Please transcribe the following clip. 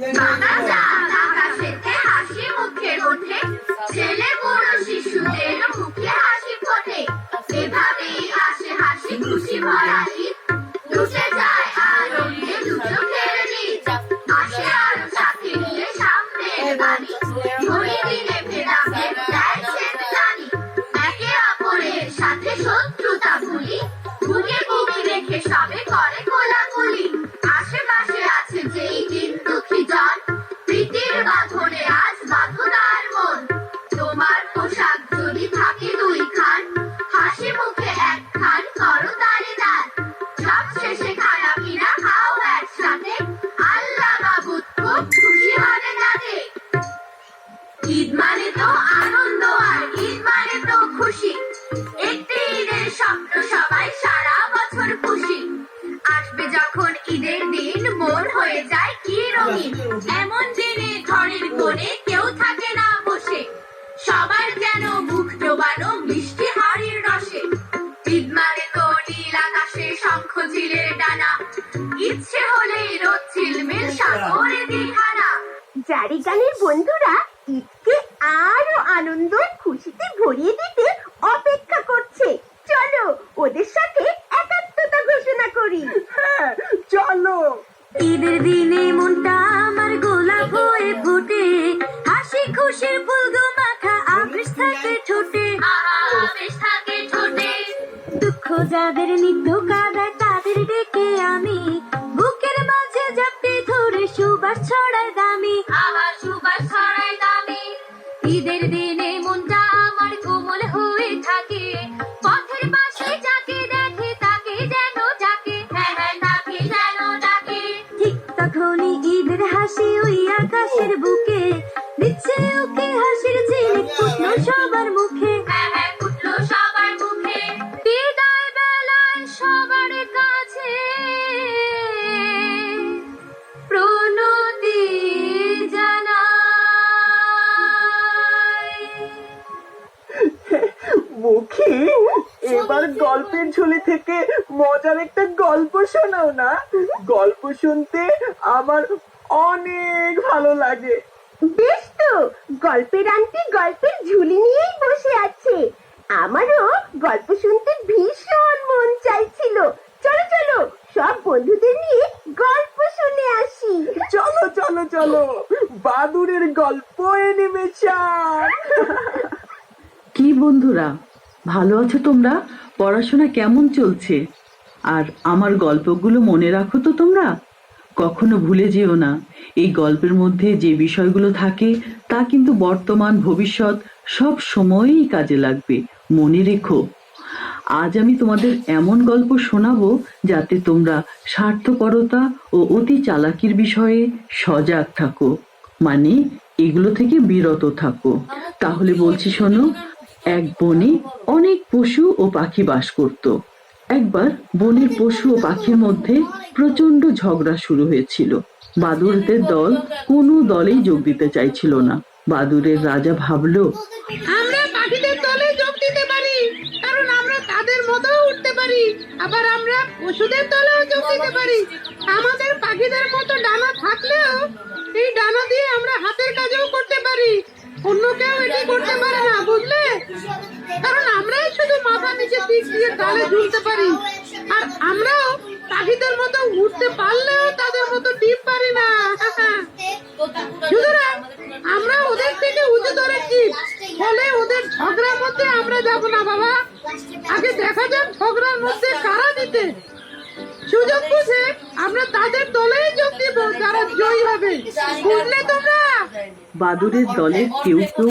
বাবা চাঁদ আকাশেতে হাসি মুখে ওঠে ছেলে বড় শিশুদের মুখে হাসি ফোটে এভাবেই আসে হাসি খুশি ভরা ঈদ লুটে যায় আনন্দে দুচোখের নিচ আসে সামনের বাড়ি ঈদ মানে তো আনন্দ আর ঈদ মানে তো খুশি। একটি ঈদের স্বপ্ন সবাই সারা বছর খুশি। আসবে যখন ঈদের দিন, মন হয়ে যায় কি রঙিন। এমন দিনে ঘরের কোণে কেউ থাকে না বসে। সবার যেন মুখ ডোবানো মিষ্টি হাড়ির রসে। ঈদ মানে তো নীল আকাশে শঙ্খ চিলের ডানা। ইচ্ছে হলে রোদ ঝিলমিল সাগরে দিঘানা জারি গানের বন্ধুরা ঈদকে আরও আনন্দ খুশিতে ভরিয়ে দিতে অপেক্ষা করছে। চলো ওদের সাথে একাত্মতা ঘোষণা করি। হ্যাঁ চলো। ঈদের দিনে মনটা আমার গোলাপ হয়ে ফোটে। হাসি খুশির ফুল মাখা আবেশ থাকে ঠোঁটে। আহা থাকে ঠোঁটে দুঃখ যাদের নিত্য কাদায় তাদের ডেকে আমি বুকের মাঝে জাপটে ধরে সুবাস ছড়ায় দামি। সুবাস সবার কাছে। প্রণতি জানাই। মুখী এবার গল্পের ঝুলি থেকে মজার একটা গল্প শোনাও না। গল্প শুনতে আমার অনেক ভালো লাগে। বেশ তো গল্পের আন্টি গল্পের ঝুলি নিয়েই বসে আছে। আমারও গল্প শুনতে ভীষণ মন চাইছিল। চলো চলো সব বন্ধুদের নিয়ে গল্প শুনে আসি। চলো চলো চলো বাদুরের গল্প অ্যানিমেশন কি বন্ধুরা ভালো আছো তোমরা? পড়াশোনা কেমন চলছে? আর আমার গল্পগুলো মনে রাখো তো তোমরা। কখনো ভুলে যেও না। এই গল্পের মধ্যে যে বিষয়গুলো থাকে, তা কিন্তু বর্তমান ভবিষ্যৎ সব সময়ই কাজে লাগবে। মনে রেখো, আজ আমি তোমাদের এমন গল্প শোনাবো যাতে তোমরা স্বার্থপরতা ও অতি চালাকির বিষয়ে সজাগ থাকো। মানে এগুলো থেকে বিরত থাকো। তাহলে বলছি শোনো, এক বনে অনেক পশু ও পাখি বাস করত। একবার বনের পশু ও পাখির মধ্যে প্রচণ্ড ঝগড়া শুরু হয়েছিল। বাদুরদের দল কোনো দলেই যোগ দিতে চাইছিল না। বাদুরের রাজা ভাবল, আমরা পাখিদের দলে যোগ দিতে পারি, কারণ আমরা তাদের মতো উঠতে পারি। আবার আমরা পশুদের দলেও যোগ দিতে পারি। আমাদের পাখিদের মতো ডানা থাকলেও এই ডানা দিয়ে আমরা হাতের কাজও করতে পারি। অন্য কেউ এটি করতে পারে না, বুঝলে? কারণ আমরাই শুধু মাথা নিচে দিক দিয়ে ডালে ঝুলতে পারি। উঠতে পারলেও তাদের মতো ডিম পারি না। সুতরাং আমরা ওদের থেকে উঁচু ধরেছি ফলে ওদের ঝগড়ার মধ্যে আমরা যাব না, বাবা। আগে দেখা যাক ঝগড়ার মধ্যে কারা দিতে সুযোগ বুঝে আমরা তাদের দলেই যোগ দিব, যারা জয়ী হবে। বুঝলে তোমরা। বাদুরের দলের কেউ কেউ